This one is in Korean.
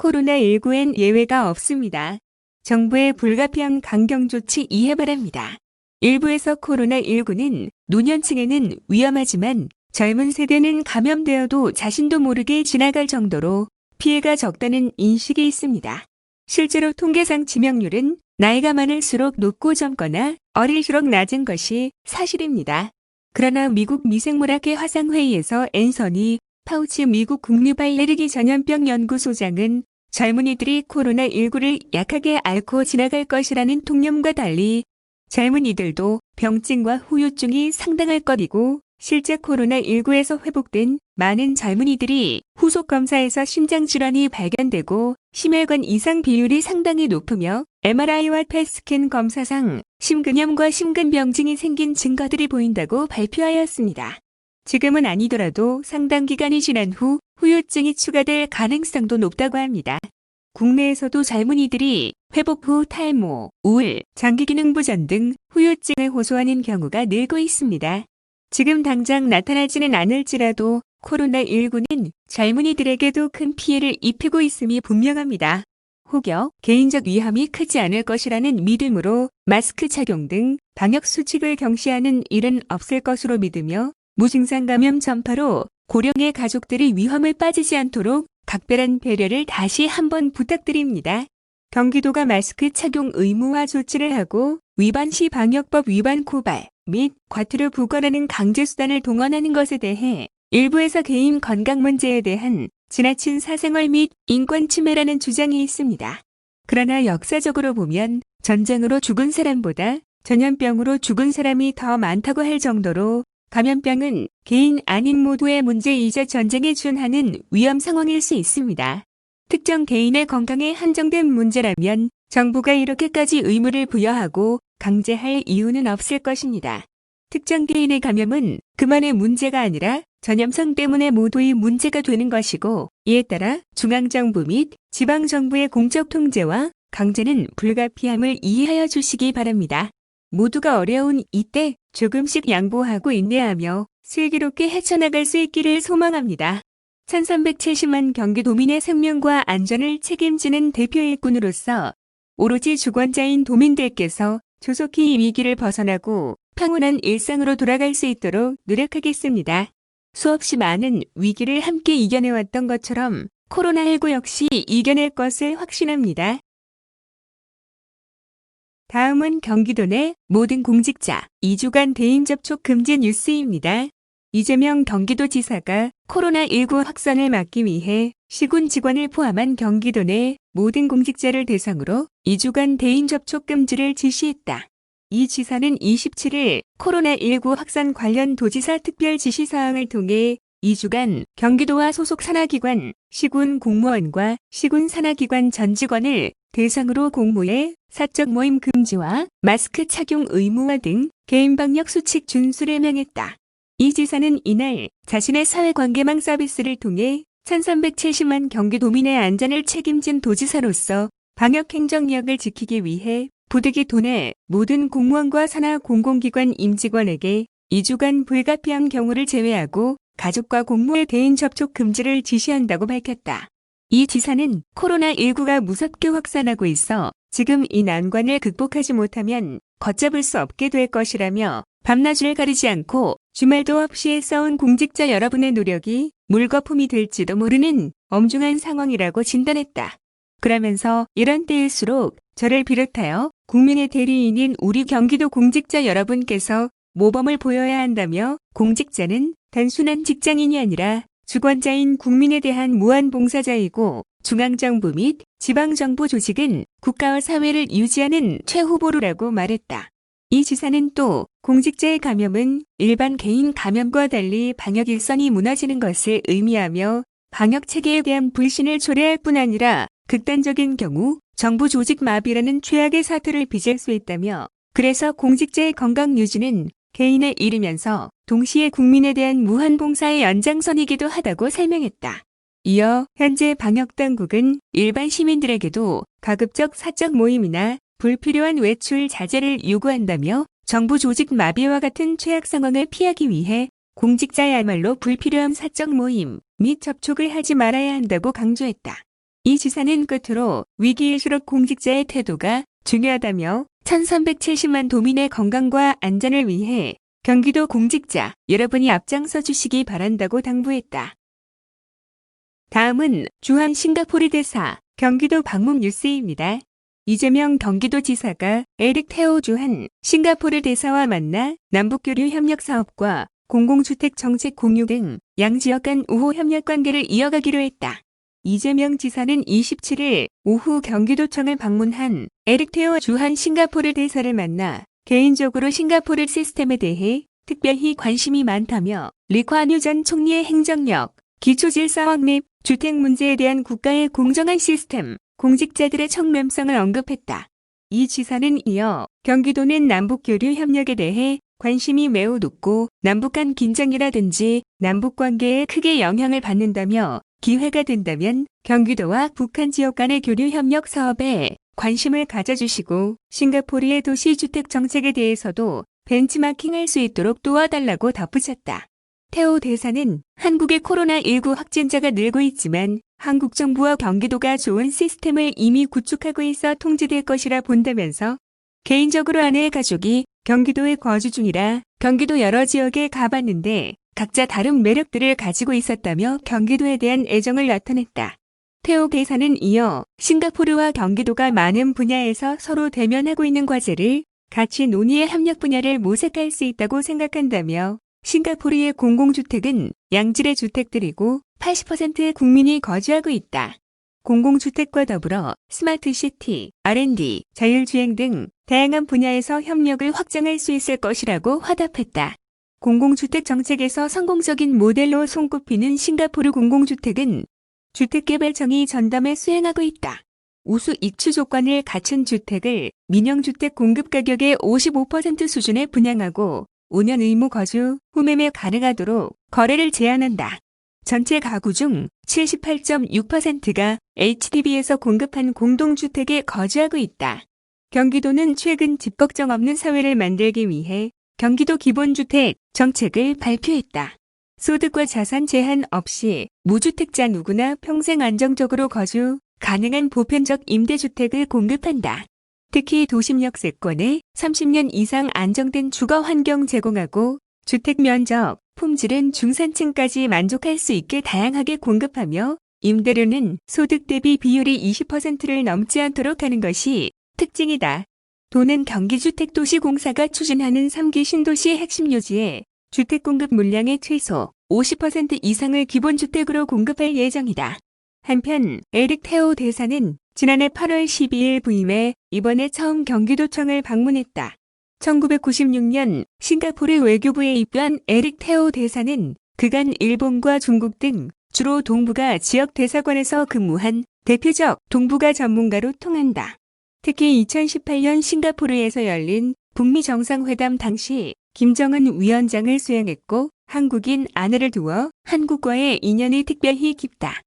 코로나19엔 예외가 없습니다. 정부의 불가피한 강경 조치 이해 바랍니다. 일부에서 코로나19는 노년층에는 위험하지만 젊은 세대는 감염되어도 자신도 모르게 지나갈 정도로 피해가 적다는 인식이 있습니다. 실제로 통계상 치명률은 나이가 많을수록 높고 젊거나 어릴수록 낮은 것이 사실입니다. 그러나 미국 미생물학회 화상회의에서 앤서니 파우치 미국 국립알레르기 전염병 연구소장은 젊은이들이 코로나19를 약하게 앓고 지나갈 것이라는 통념과 달리 젊은이들도 병증과 후유증이 상당할 것이고 실제 코로나19에서 회복된 많은 젊은이들이 후속 검사에서 심장질환이 발견되고 심혈관 이상 비율이 상당히 높으며 MRI와 펫스캔 검사상 심근염과 심근병증이 생긴 증거들이 보인다고 발표하였습니다. 지금은 아니더라도 상당 기간이 지난 후 후유증이 추가될 가능성도 높다고 합니다. 국내에서도 젊은이들이 회복 후 탈모, 우울, 장기기능 부전 등 후유증을 호소하는 경우가 늘고 있습니다. 지금 당장 나타나지는 않을지라도 코로나19는 젊은이들에게도 큰 피해를 입히고 있음이 분명합니다. 혹여 개인적 위험이 크지 않을 것이라는 믿음으로 마스크 착용 등 방역 수칙을 경시하는 일은 없을 것으로 믿으며 무증상 감염 전파로 고령의 가족들이 위험을 빠지지 않도록 각별한 배려를 다시 한번 부탁드립니다. 경기도가 마스크 착용 의무화 조치를 하고 위반 시 방역법 위반 고발 및 과태료 부과라는 강제수단을 동원하는 것에 대해 일부에서 개인 건강 문제에 대한 지나친 사생활 및 인권 침해라는 주장이 있습니다. 그러나 역사적으로 보면 전쟁으로 죽은 사람보다 전염병으로 죽은 사람이 더 많다고 할 정도로 감염병은 개인 아닌 모두의 문제이자 전쟁에 준하는 위험 상황일 수 있습니다. 특정 개인의 건강에 한정된 문제라면 정부가 이렇게까지 의무를 부여하고 강제할 이유는 없을 것입니다. 특정 개인의 감염은 그만의 문제가 아니라 전염성 때문에 모두의 문제가 되는 것이고 이에 따라 중앙정부 및 지방정부의 공적 통제와 강제는 불가피함을 이해하여 주시기 바랍니다. 모두가 어려운 이때 조금씩 양보하고 인내하며 슬기롭게 헤쳐나갈 수 있기를 소망합니다. 1370만 경기도민의 생명과 안전을 책임지는 대표 일꾼으로서 오로지 주권자인 도민들께서 조속히 이 위기를 벗어나고 평온한 일상으로 돌아갈 수 있도록 노력하겠습니다. 수없이 많은 위기를 함께 이겨내왔던 것처럼 코로나19 역시 이겨낼 것을 확신합니다. 다음은 경기도 내 모든 공직자 2주간 대인 접촉 금지 뉴스입니다. 이재명 경기도지사가 코로나19 확산을 막기 위해 시군 직원을 포함한 경기도 내 모든 공직자를 대상으로 2주간 대인 접촉 금지를 지시했다. 이 지사는 27일 코로나19 확산 관련 도지사 특별 지시 사항을 통해 2주간 경기도와 소속 산하기관, 시군 공무원과 시군 산하기관 전 직원을 대상으로 공모에 사적 모임 금지와 마스크 착용 의무화 등 개인 방역 수칙 준수를 명했다. 이 지사는 이날 자신의 사회관계망 서비스를 통해 1370만 경기도민의 안전을 책임진 도지사로서 방역 행정력을 지키기 위해 부득이 돈에 모든 공무원과 산하 공공기관 임직원에게 2주간 불가피한 경우를 제외하고 가족과 공무의 대인 접촉 금지를 지시한다고 밝혔다. 이 지사는 코로나19가 무섭게 확산하고 있어 지금 이 난관을 극복하지 못하면 걷잡을 수 없게 될 것이라며 밤낮을 가리지 않고 주말도 없이 싸운 공직자 여러분의 노력이 물거품이 될지도 모르는 엄중한 상황이라고 진단했다. 그러면서 이런 때일수록 저를 비롯하여 국민의 대리인인 우리 경기도 공직자 여러분께서 모범을 보여야 한다며 공직자는 단순한 직장인이 아니라 주권자인 국민에 대한 무한 봉사자이고 중앙정부 및 지방정부 조직은 국가와 사회를 유지하는 최후보루라고 말했다. 이 지사는 또 공직자의 감염은 일반 개인 감염과 달리 방역 일선이 무너지는 것을 의미하며 방역 체계에 대한 불신을 초래할 뿐 아니라 극단적인 경우 정부 조직 마비라는 최악의 사태를 빚을 수 있다며 그래서 공직자의 건강 유지는 개인에 이르면서 동시에 국민에 대한 무한 봉사의 연장선이기도 하다고 설명했다. 이어 현재 방역당국은 일반 시민들에게도 가급적 사적 모임이나 불필요한 외출 자제를 요구한다며 정부 조직 마비와 같은 최악 상황을 피하기 위해 공직자야말로 불필요한 사적 모임 및 접촉을 하지 말아야 한다고 강조했다. 이 지사는 끝으로 위기일수록 공직자의 태도가 중요하다며 1370만 도민의 건강과 안전을 위해 경기도 공직자 여러분이 앞장서 주시기 바란다고 당부했다. 다음은 주한 싱가포르 대사 경기도 방문 뉴스입니다. 이재명 경기도지사가 에릭 테오 주한 싱가포르 대사와 만나 남북교류 협력 사업과 공공주택 정책 공유 등 양 지역 간 우호 협력 관계를 이어가기로 했다. 이재명 지사는 27일 오후 경기도청을 방문한 에릭 테오 주한 싱가포르 대사를 만나 개인적으로 싱가포르 시스템에 대해 특별히 관심이 많다며 리ኳ뉴 전 총리의 행정력, 기초질서학 및 주택 문제에 대한 국가의 공정한 시스템, 공직자들의 청렴성을 언급했다. 이 지사는 이어 경기도는 남북교류 협력에 대해 관심이 매우 높고 남북 간 긴장이라든지 남북 관계에 크게 영향을 받는다며 기회가 된다면 경기도와 북한 지역 간의 교류 협력 사업에 관심을 가져주시고 싱가포르의 도시주택 정책에 대해서도 벤치마킹할 수 있도록 도와달라고 덧붙였다. 태오 대사는 한국의 코로나19 확진자가 늘고 있지만 한국 정부와 경기도가 좋은 시스템을 이미 구축하고 있어 통제될 것이라 본다면서 개인적으로 아내의 가족이 경기도에 거주 중이라 경기도 여러 지역에 가봤는데 각자 다른 매력들을 가지고 있었다며 경기도에 대한 애정을 나타냈다. 태오 대사는 이어 싱가포르와 경기도가 많은 분야에서 서로 대면하고 있는 과제를 같이 논의의 협력 분야를 모색할 수 있다고 생각한다며 싱가포르의 공공주택은 양질의 주택들이고 80%의 국민이 거주하고 있다. 공공주택과 더불어 스마트 시티, R&D, 자율주행 등 다양한 분야에서 협력을 확장할 수 있을 것이라고 화답했다. 공공주택 정책에서 성공적인 모델로 손꼽히는 싱가포르 공공주택은 주택개발청이 전담에 수행하고 있다. 우수 입주 조건을 갖춘 주택을 민영주택 공급 가격의 55% 수준에 분양하고 5년 의무 거주 후 매매 가능하도록 거래를 제한한다. 전체 가구 중 78.6%가 HDB에서 공급한 공동주택에 거주하고 있다. 경기도는 최근 집 걱정 없는 사회를 만들기 위해 경기도 기본주택 정책을 발표했다. 소득과 자산 제한 없이 무주택자 누구나 평생 안정적으로 거주 가능한 보편적 임대주택을 공급한다. 특히 도심 역 세권에 30년 이상 안정된 주거 환경 제공하고 주택 면적, 품질은 중산층까지 만족할 수 있게 다양하게 공급하며 임대료는 소득 대비 비율이 20%를 넘지 않도록 하는 것이 특징이다. 도는 경기주택도시공사가 추진하는 3기 신도시 핵심 요지에 주택 공급 물량의 최소 50% 이상을 기본주택으로 공급할 예정이다. 한편 에릭 테오 대사는 지난해 8월 12일 부임해 이번에 처음 경기도청을 방문했다. 1996년 싱가포르 외교부에 입교한 에릭 테오 대사는 그간 일본과 중국 등 주로 동북아 지역 대사관에서 근무한 대표적 동북아 전문가로 통한다. 특히 2018년 싱가포르에서 열린 북미 정상회담 당시 김정은 위원장을 수행했고 한국인 아내를 두어 한국과의 인연이 특별히 깊다.